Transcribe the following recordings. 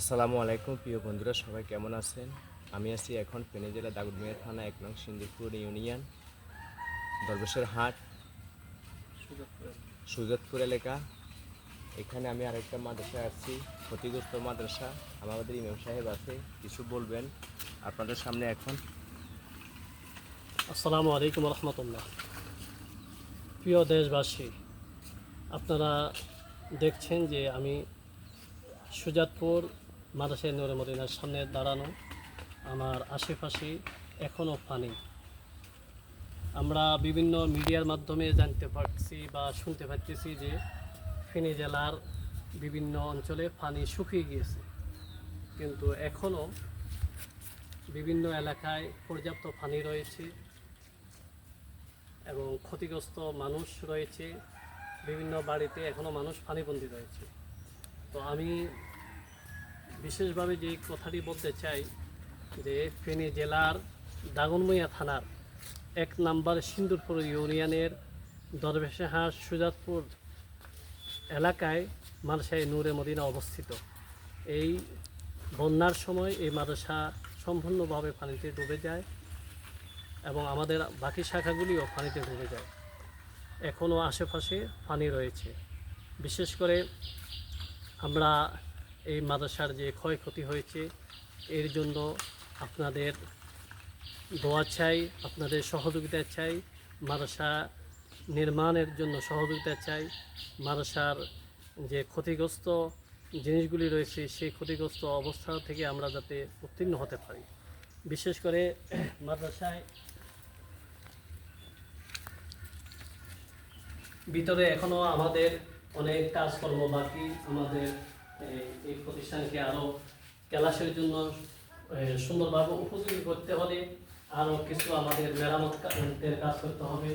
আসসালামু আলাইকুম, প্রিয় বন্ধুরা, সবাই কেমন আছেন? আমি আছি এখন ফেনী জেলা দাগুদমিয়া থানা এক নং সিন্দিপুর ইউনিয়ন, দরবেশের হাট, সুজাতপুর এলাকা। এখানে আমি আরেকটা মাদ্রাসায় আসছি ক্ষতিগ্রস্ত মাদ্রাসা। আমাদের ইমাম সাহেব আছে, কিছু বলবেন আপনাদের সামনে এখন। আসসালামু আলাইকুম রহমতুল্লাহ। প্রিয় দেশবাসী, আপনারা দেখছেন যে আমি সুজাতপুর মাদ্রাসায় নূরে মদিনার সামনে দাঁড়ানো আমার আশেপাশে এখনও পানি। আমরা বিভিন্ন মিডিয়ার মাধ্যমে জানতে পারছি বা শুনতে পাচ্ছি যে ফেনী জেলার বিভিন্ন অঞ্চলে পানি শুকিয়ে গিয়েছে। কিন্তু এখনও বিভিন্ন এলাকায় পর্যাপ্ত পানি রয়েছে এবং ক্ষতিগ্রস্ত মানুষ রয়েছে। বিভিন্ন বাড়িতে এখনও মানুষ পানিবন্দী রয়েছে। তো আমি বিশেষভাবে যে কথাটি বলতে চাই যে ফেনী জেলার দাগনমইয়া থানার এক নাম্বার সিন্দুরপুর ইউনিয়নের দরবেশাহাট সুজাতপুর এলাকায় মাদ্রাসায় নূরে মদিনা অবস্থিত। এই বন্যার সময় এই মাদ্রাসা সম্পূর্ণভাবে পানিতে ডুবে যায় এবং আমাদের বাকি শাখাগুলিও পানিতে ডুবে যায়। এখনও আশেপাশে পানি রয়েছে। বিশেষ করে আমরা এই মাদ্রাসার যে ক্ষয়ক্ষতি হয়েছে, এর জন্য আপনাদের দোয়া চাই, আপনাদের সহযোগিতা চাই, মাদ্রাসা নির্মাণের জন্য সহযোগিতা চাই, মাদ্রাসার যে ক্ষতিগ্রস্ত জিনিসগুলি রয়েছে, সেই ক্ষতিগ্রস্ত অবস্থা থেকে আমরা যাতে উত্তীর্ণ হতে পারি। বিশেষ করে মাদ্রাসায় ভিতরে এখনও আমাদের অনেক কাজকর্ম বাকি, আমাদের এই, প্রতিষ্ঠানকে আরও ক্লাসের জন্য সুন্দরভাবে উপযোগী করতে হলে আরও কিছু আমাদের মেরামত কাজ করতে হবে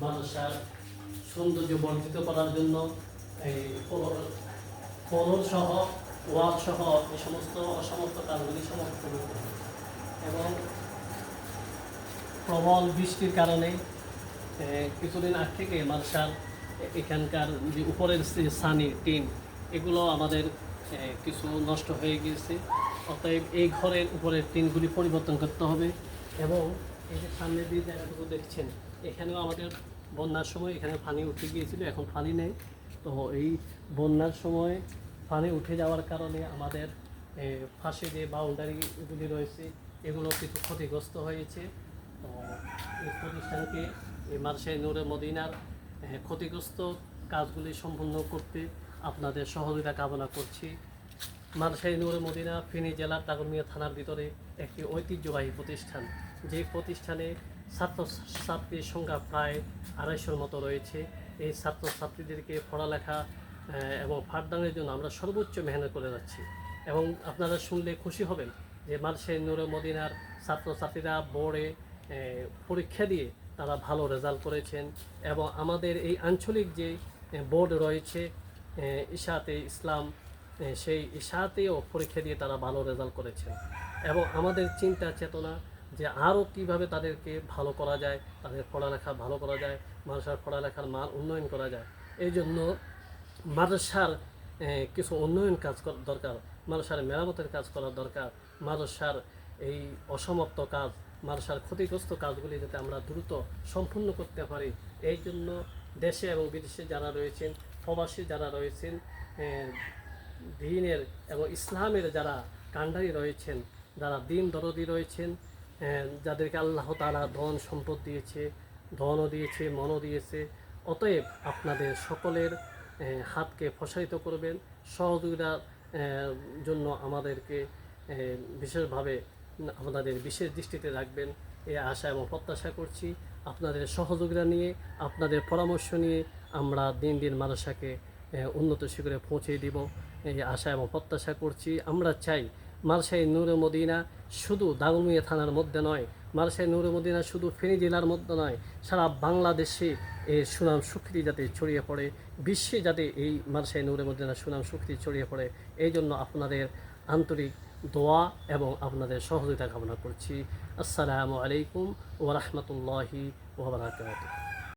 মাদ্রাসার সৌন্দর্য বর্ধিত করার জন্য এই সহ ওয়াল সহ এই সমস্ত সমস্ত কাজগুলি করতে হবে। এবং প্রবল বৃষ্টির কারণে কিছুদিন আগ থেকে মাদ্রাসার এখানকার যে উপরের যে সানি টিন এগুলো আমাদের কিছু নষ্ট হয়ে গিয়েছে। অতএব এই ঘরের উপরের টিনগুলি পরিবর্তন করতে হবে এবং এই যে সামনে দিয়ে জায়গাটুকু দেখছেন, এখানেও আমাদের বন্যার সময় এখানে পানি উঠে গিয়েছিল, এখন পানি নেই। তো এই বন্যার সময় পানি উঠে যাওয়ার কারণে আমাদের পাশে যে বাউন্ডারিগুলি রয়েছে, এগুলো কিছু ক্ষতিগ্রস্ত হয়েছে। তো এই প্রতিষ্ঠানকে এই মার্শাই নূরে মদিনার ক্ষতিগ্রস্ত কাজগুলি সম্পূর্ণ করতে আপনাদের সহযোগিতা কামনা করছি। মার্শাই নূরে মদিনা, ফেনী জেলার তাগরমিয়া থানার ভিতরে একটি ঐতিহ্যবাহী প্রতিষ্ঠান। যে প্রতিষ্ঠানে ছাত্র ছাত্রীর সংখ্যা প্রায় আড়াইশোর মতো রয়েছে। এই ছাত্র ছাত্রীদেরকে পড়ালেখা এবং পাঠদানের জন্য আমরা সর্বোচ্চ মেহনত করে যাচ্ছি। এবং আপনারা শুনলে খুশি হবেন যে মার্শাই নূরে মদিনার ছাত্রছাত্রীরা বোর্ডে পরীক্ষা দিয়ে তারা ভালো রেজাল্ট করেছেন। এবং আমাদের এই আঞ্চলিক যে বোর্ড রয়েছে ইশাতে ইসলাম সেই ইশাতেও পরীক্ষা দিয়ে তারা ভালো রেজাল্ট করেছেন। এবং আমাদের চিন্তা, চেতনা যে আরও কীভাবে তাদেরকে ভালো করা যায়, তাদের পড়ালেখা ভালো করা যায় মানুষের পড়ালেখার মান উন্নয়ন করা যায়। এই জন্য মাদ্রাসার কিছু উন্নয়ন কাজ করা, দরকার। মাদ্রাসার মেরামতের কাজ করা দরকার। মাদ্রাসার এই অসমাপ্ত কাজ, মাদ্রাসার ক্ষতিগ্রস্ত কাজগুলি যাতে আমরা দ্রুত সম্পূর্ণ করতে পারি। এই জন্য দেশে এবং বিদেশে যারা রয়েছেন প্রবাসী যারা রয়েছেন দিনের এবং ইসলামের যারা কাণ্ডারি রয়েছেন, যারা দিন দরদি রয়েছেন যাদেরকে আল্লাহ তালা ধন সম্পদ দিয়েছে, ধনও দিয়েছে, মনও দিয়েছে, অতএব আপনাদের সকলের হাতকে প্রসারিত করবেন, সহযোগিতার জন্য আমাদেরকে বিশেষভাবে আপনাদের বিশেষ দৃষ্টিতে রাখবেন। এই আশা এবং প্রত্যাশা করছি আপনাদের সহযোগিতা নিয়ে আপনাদের পরামর্শ নিয়ে আমরা দিন দিন আহ, উন্নত শিখরে পৌঁছে দিব। এই আশা এবং প্রত্যাশা করছি। আমরা চাই মার্শাই নূরে মদিনা শুধু দাগমিয়া থানার মধ্যে নয় মার্শাই নূরে মদিনা শুধু ফেনী জেলার মধ্যে নয় সারা বাংলাদেশে এর সুনাম সুখ্যাতি যাতে ছড়িয়ে পড়ে বিশ্বে যাতে এই মার্শাই নূরে মদিনা সুনাম সুখ্যাতি ছড়িয়ে পড়ে। এই জন্য আপনাদের আন্তরিক দোয়া এবং আপনাদের সহযোগিতা কামনা করছি। আসসালামু আলাইকুম ওরহমতুল্লাহি ওবরাকাতুহ